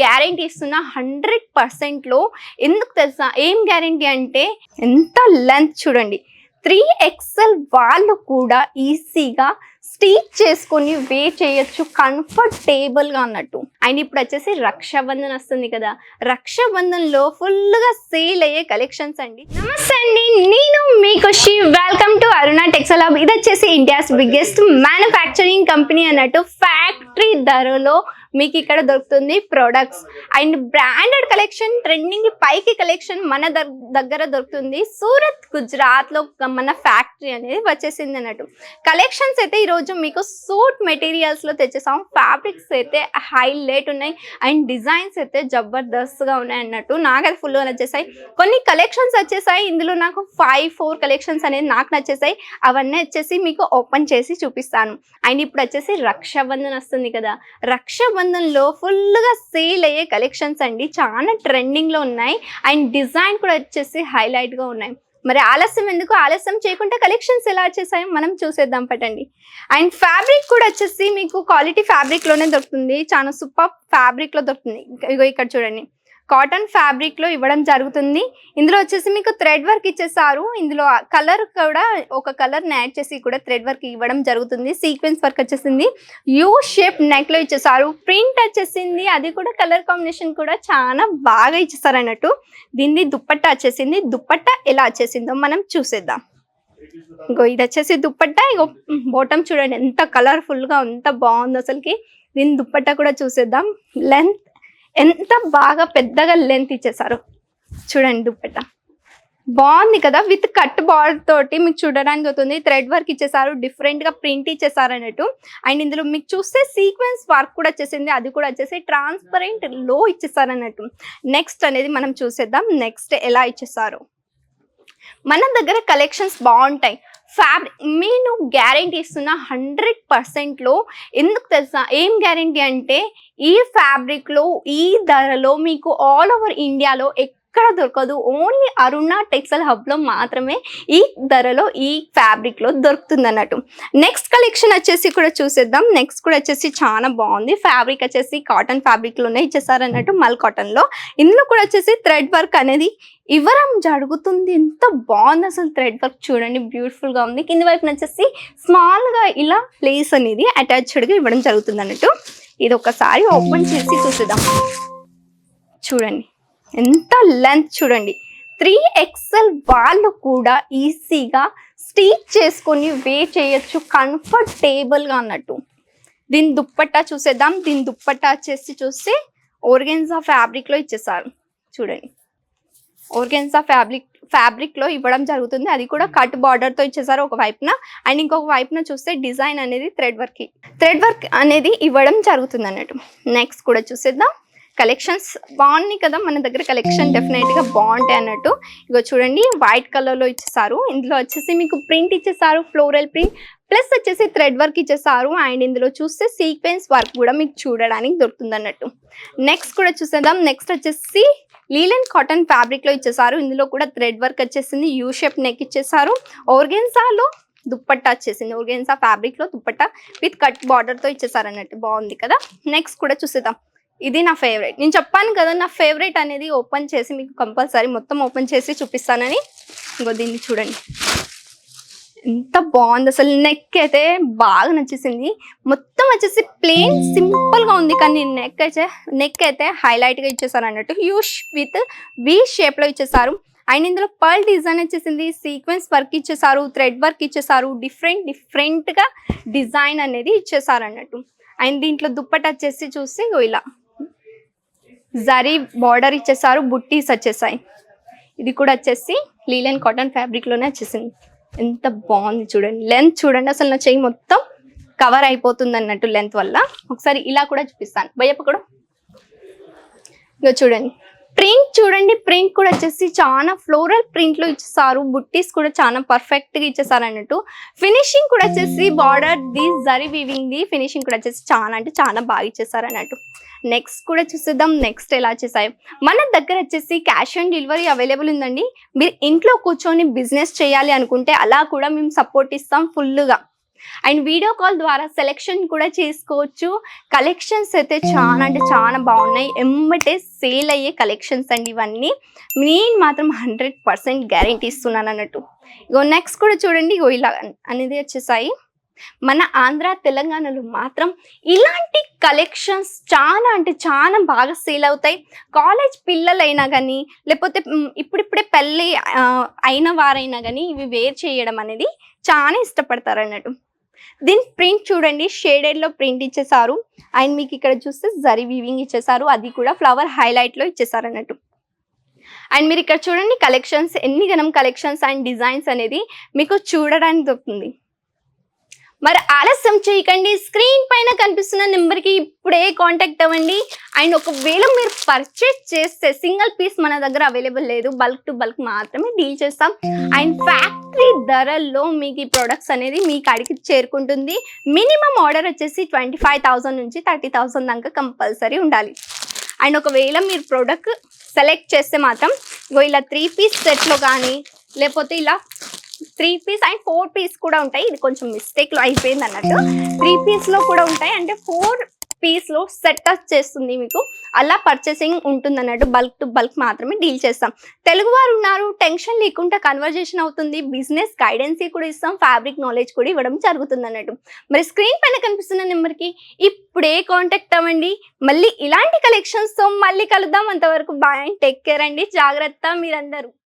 Guarantee ఇస్తున్నా hundred పర్సెంట్లో ఎందుకు తెలుసా? ఏం గ్యారంటీ అంటే ఎంత లెంత్ చూడండి. త్రీ ఎక్సెల్ వాళ్ళు కూడా ఈజీగా స్టీచ్ చేసుకొని వే చేయొచ్చు కంఫర్టేబుల్గా అన్నట్టు. అండ్ ఇప్పుడు వచ్చేసి రక్షాబంధన్ వస్తుంది కదా. రక్షాబంధన్లో ఫుల్గా సేల్ అయ్యే కలెక్షన్స్ అండి. నమస్తే అండి నేను మీ Khushi. Welcome to Aruna textile hub ఇది వచ్చేసి ఇండియాస్ బిగ్గెస్ట్ మ్యానుఫ్యాక్చరింగ్ కంపెనీ అన్నట్టు ఫ్యాక్టరీ ధరలో మీకు ఇక్కడ దొరుకుతుంది products and branded collection trending పైకి కలెక్షన్ మన దగ్గర దొరుకుతుంది. సూరత్ గుజరాత్లో మన ఫ్యాక్టరీ అనేది వచ్చేసింది అన్నట్టు. కలెక్షన్స్ అయితే ఈరోజు మీకు సూట్ మెటీరియల్స్లో తెచ్చేసాం. ఫ్యాబ్రిక్స్ అయితే హైలైట్ ఉన్నాయి. అండ్ డిజైన్స్ అయితే జబర్దస్త్గా ఉన్నాయి అన్నట్టు. నాకైతే ఫుల్గా నచ్చేసాయి. కొన్ని కలెక్షన్స్ వచ్చేసాయి. ఇందులో నాకు ఫైవ్ ఫోర్ కలెక్షన్స్ అనేది నాకు నచ్చేసాయి. అవన్నీ వచ్చేసి మీకు ఓపెన్ చేసి చూపిస్తాను. అండ్ ఇప్పుడు వచ్చేసి రక్షాబంధన్ వస్తుంది కదా. రక్షాబంధన్లో ఫుల్గా సేల్ అయ్యే కలెక్షన్స్ అండి. చాలా ట్రెండింగ్లో ఉన్నాయి. అండ్ డిజైన్ కూడా వచ్చేసి హైలైట్గా ఉన్నాయి. మరి ఆలస్యం ఎందుకు? ఆలస్యం చేయకుండా కలెక్షన్స్ ఎలా వచ్చేసాయో మనం చూసేద్దాం పట్టండి అండ్ ఫ్యాబ్రిక్ కూడా వచ్చేసి మీకు క్వాలిటీ ఫ్యాబ్రిక్లోనే దొరుకుతుంది. చాలా సూపర్ ఫ్యాబ్రిక్లో దొరుకుతుంది. ఇగో ఇక్కడ చూడండి. కాటన్ ఫ్యాబ్రిక్లో ఇవ్వడం జరుగుతుంది. ఇందులో వచ్చేసి మీకు థ్రెడ్ వర్క్ ఇచ్చేసారు. ఇందులో కలర్ కూడా ఒక కలర్ని యాడ్ చేసి కూడా థ్రెడ్ వర్క్ ఇవ్వడం జరుగుతుంది. సీక్వెన్స్ వర్క్ వచ్చేసింది. యూ షేప్ నెక్లో ఇచ్చేసారు. ప్రింట్ వచ్చేసింది. అది కూడా కలర్ కాంబినేషన్ కూడా చాలా బాగా ఇచ్చేసారు అన్నట్టు. దీన్ని దుప్పట్టా వచ్చేసింది. దుప్పట్టా ఎలా వచ్చేసిందో మనం చూసేద్దాం. ఇంకో ఇది వచ్చేసి దుప్పట్ట. ఇగో బోటం చూడండి ఎంత కలర్ఫుల్గా ఎంత బాగుంది అసలుకి. దీని దుప్పట్ట కూడా చూసేద్దాం. లెంత్ ఎంత బాగా పెద్దగా లెంత్ ఇచ్చేసారు చూడండి దుప్పట్ట బాగుంది కదా విత్ కట్ బార్డర్ తోటి మీకు చూడడానికి అవుతుంది. థ్రెడ్ వర్క్ ఇచ్చేసారు డిఫరెంట్గా ప్రింట్ ఇచ్చేసారు అన్నట్టు. అండ్ ఇందులో మీకు చూస్తే సీక్వెన్స్ వర్క్ కూడా వచ్చేసింది అది కూడా వచ్చేసి ట్రాన్స్పరెంట్లో ఇచ్చేసారు అన్నట్టు. నెక్స్ట్ అనేది మనం చూసేద్దాం. నెక్స్ట్ ఎలా ఇచ్చేసారు మన దగ్గర కలెక్షన్స్ బాగుంటాయి. ఫ్యాబ్రిక్ నేను గ్యారంటీ ఇస్తున్న హండ్రెడ్ పర్సెంట్లో ఎందుకు తెలుసా? ఏం గ్యారంటీ అంటే ఈ ఫ్యాబ్రిక్లో ఈ ధరలో మీకు ఆల్ ఓవర్ ఇండియాలో ఎక్కువ ఎక్కడ దొరకదు. ఓన్లీ అరుణ టెక్స్టైల్ హబ్లో మాత్రమే ఈ ధరలో ఈ ఫ్యాబ్రిక్లో దొరుకుతుంది అన్నట్టు నెక్స్ట్ కలెక్షన్ వచ్చేసి కూడా చూసేద్దాం. నెక్స్ట్ కూడా వచ్చేసి చాలా బాగుంది. ఫ్యాబ్రిక్ వచ్చేసి కాటన్ ఫ్యాబ్రిక్లోనే ఇచ్చేసారు అన్నట్టు మల్ కాటన్లో. ఇందులో కూడా వచ్చేసి థ్రెడ్ వర్క్ అనేది ఇవరం జరుగుతుంది. ఎంత బాగుంది అసలు థ్రెడ్ వర్క్ చూడండి. బ్యూటిఫుల్గా ఉంది. కింది వైపు వచ్చేసి స్మాల్గా ఇలా ప్లేస్ అనేది అటాచ్డ్గా ఇవ్వడం జరుగుతుంది అన్నట్టు ఇది ఒకసారి ఓపెన్ చేసి చూసేద్దాం. చూడండి. ఎంత లెంత్ చూడండి. త్రీ ఎక్స్ఎల్ వాళ్ళు కూడా ఈజీగా స్టిచ్ చేసుకొని వే చేయొచ్చు కంఫర్టేబుల్గా అన్నట్టు. దీని దుప్పట్టా చూసేద్దాం. దీని దుప్పట్టా వచ్చేసి చూస్తే ఓర్గెన్సా ఫ్యాబ్రిక్లో ఇచ్చేసారు. చూడండి. ఓర్గెన్సా ఫ్యాబ్రిక్ ఫ్యాబ్రిక్లో ఇవ్వడం జరుగుతుంది. అది కూడా కట్ బార్డర్తో ఇచ్చేసారు ఒక వైపున. అండ్ ఇంకొక వైపున చూస్తే డిజైన్ అనేది థ్రెడ్ వర్క్ థ్రెడ్ వర్క్ అనేది ఇవ్వడం జరుగుతుంది అన్నట్టు. నెక్స్ట్ కూడా చూసేద్దాం. కలెక్షన్స్ బాగున్నాయి కదా మన దగ్గర కలెక్షన్ డెఫినెట్గా బాగుంటాయి అన్నట్టు. ఇగో చూడండి వైట్ కలర్లో ఇచ్చేసారు ఇందులో వచ్చేసి మీకు ప్రింట్ ఇచ్చేసారు ఫ్లోరల్ ప్రింట్ ప్లస్ వచ్చేసి థ్రెడ్ వర్క్ ఇచ్చేసారు అండ్ ఇందులో చూస్తే సీక్వెన్స్ వర్క్ కూడా మీకు చూడడానికి దొరుకుతుంది అన్నట్టు. నెక్స్ట్ కూడా చూసేద్దాం. నెక్స్ట్ వచ్చేసి లీలెన్ కాటన్ ఫ్యాబ్రిక్లో ఇచ్చేసారు ఇందులో కూడా థ్రెడ్ వర్క్ వచ్చేసింది. యూ షేప్ నెక్ ఇచ్చేసారు ఓర్గెన్సాలో దుప్పట్టా వచ్చేసింది. ఓర్గెన్సా ఫ్యాబ్రిక్లో దుప్పట్టా విత్ కట్ బార్డర్తో ఇచ్చేసారు అన్నట్టు. బాగుంది కదా? నెక్స్ట్ కూడా చూసేద్దాం. ఇది నా ఫేవరెట్ నేను చెప్పాను కదా నా ఫేవరెట్ అనేది ఓపెన్ చేసి మీకు కంపల్సరీ మొత్తం ఓపెన్ చేసి చూపిస్తానని. ఇంకో దీన్ని చూడండి. ఎంత బాగుంది అసలు. నెక్ అయితే బాగా నచ్చేసింది. మొత్తం వచ్చేసి ప్లెయిన్ సింపుల్గా ఉంది. కానీ నెక్ అయితే నెక్ అయితే హైలైట్గా ఇచ్చేసారు అన్నట్టు. హ్యూష్ విత్ వి షేప్లో ఇచ్చేసారు. అండ్ ఇందులో పర్ల్ డిజైన్ వచ్చేసింది. సీక్వెన్స్ వర్క్ ఇచ్చేసారు థ్రెడ్ వర్క్ ఇచ్చేసారు. డిఫరెంట్ డిఫరెంట్గా డిజైన్ అనేది ఇచ్చేసారు అన్నట్టు. అండ్ దీంట్లో దుప్పట వచ్చేసి చూసి ఇలా. జరీ బార్డర్ ఇచ్చేసారు బుట్టీస్ వచ్చేసాయి. ఇది కూడా వచ్చేసి లీలెన్ కాటన్ ఫ్యాబ్రిక్లోనే వచ్చేసింది. ఎంత బాగుంది చూడండి. లెంత్ చూడండి అసలు నా చెయ్యి మొత్తం కవర్ అయిపోతుంది అన్నట్టు లెంత్ వల్ల. ఒకసారి ఇలా కూడా చూపిస్తాను. భయప కూడా. ఇగో చూడండి. ప్రింట్ చూడండి ప్రింట్ కూడా వచ్చేసి చాలా ఫ్లోరల్ ప్రింట్లో ఇచ్చేసారు. బుట్టీస్ కూడా చాలా పర్ఫెక్ట్గా ఇచ్చేసారు అన్నట్టు. ఫినిషింగ్ కూడా వచ్చేసి బార్డర్ ది జరి వీవింగ్ ది ఫినిషింగ్ కూడా వచ్చేసి చాలా అంటే చాలా బాగా ఇచ్చేసారు అన్నట్టు. నెక్స్ట్ కూడా చూసేద్దాం. నెక్స్ట్ ఎలా చేసాయి మన దగ్గర వచ్చేసి క్యాష్ ఆన్ డెలివరీ అవైలబుల్ ఉందండి. మీరు ఇంట్లో కూర్చొని బిజినెస్ చేయాలి అనుకుంటే అలా కూడా మేము సపోర్ట్ ఇస్తాం ఫుల్గా అండ్ వీడియో కాల్ ద్వారా సెలెక్షన్ కూడా చేసుకోవచ్చు. కలెక్షన్స్ అయితే చాలా అంటే చాలా బాగున్నాయి. ఎమ్మటే సేల్ అయ్యే కలెక్షన్స్ అండి ఇవన్నీ. నేను మాత్రం హండ్రెడ్ పర్సెంట్ గ్యారంటీ ఇస్తున్నాను అన్నట్టు. ఇగో నెక్స్ట్ కూడా చూడండి. ఇగో ఇలా అనేది వచ్చేసాయి. మన ఆంధ్ర తెలంగాణలో మాత్రం ఇలాంటి కలెక్షన్స్ చాలా అంటే చాలా బాగా సేల్ అవుతాయి. కాలేజ్ పిల్లలైనా కానీ లేకపోతే ఇప్పుడిప్పుడే పెళ్ళి అయిన వారైనా కానీ ఇవి వేర్ చేయడం అనేది చాలా ఇష్టపడతారు అన్నట్టు. దీని ప్రింట్ చూడండి షేడెడ్లో ప్రింట్ ఇచ్చేసారు. అండ్ మీకు ఇక్కడ చూస్తే జరీ వీవింగ్ ఇచ్చేసారు. అది కూడా ఫ్లవర్ హైలైట్లో ఇచ్చేసారు అన్నట్టు అండ్ మీరు ఇక్కడ చూడండి కలెక్షన్స్ ఎన్ని గనం కలెక్షన్స్ అండ్ డిజైన్స్ అనేది మీకు చూడడానికి దొరుకుతుంది. మరి ఆలస్యం చేయకండి. స్క్రీన్ పైన కనిపిస్తున్న నెంబర్కి ఇప్పుడే కాంటాక్ట్ అవ్వండి. అండ్ ఒకవేళ మీరు పర్చేస్ చేస్తే సింగిల్ పీస్ మన దగ్గర అవైలబుల్ లేదు. బల్క్ టు బల్క్ మాత్రమే డీల్ చేస్తాం. అండ్ ఫ్యాక్టరీ ధరల్లో మీకు ఈ ప్రొడక్ట్స్ అనేది మీ కాడికి చేరుకుంటుంది. మినిమం ఆర్డర్ వచ్చేసి ట్వంటీ ఫైవ్ థౌసండ్ నుంచి థర్టీ థౌసండ్ దాకా కంపల్సరీ ఉండాలి. అండ్ ఒకవేళ మీరు ప్రోడక్ట్ సెలెక్ట్ చేస్తే మాత్రం ఇలా త్రీ పీస్ సెట్లో కానీ లేకపోతే ఇలా three piece and four piece కూడా ఉంటాయి. ఇది కొంచెం మిస్టేక్లో అయిపోయింది అన్నట్టు. త్రీ పీస్లో కూడా ఉంటాయి. అంటే ఫోర్ పీస్లో సెట్ చేస్తుంది మీకు. అలా పర్చేసింగ్ ఉంటుంది అన్నట్టు బల్క్ టు బల్క్ మాత్రమే డీల్ చేస్తాం. తెలుగు వారు ఉన్నారు. టెన్షన్ లేకుండా కన్వర్జేషన్ అవుతుంది. బిజినెస్ గైడెన్సీ కూడా ఇస్తాం. ఫ్యాబ్రిక్ నాలెడ్జ్ కూడా ఇవ్వడం జరుగుతుంది అన్నట్టు. మరి స్క్రీన్ పైన కనిపిస్తున్న నెంబర్కి ఇప్పుడే కాంటాక్ట్ అవ్వండి. మళ్ళీ ఇలాంటి కలెక్షన్స్తో మళ్ళీ కలుద్దాం. అంతవరకు బాయ్ టేక్ కేర్ అండి. జాగ్రత్త మీరందరూ.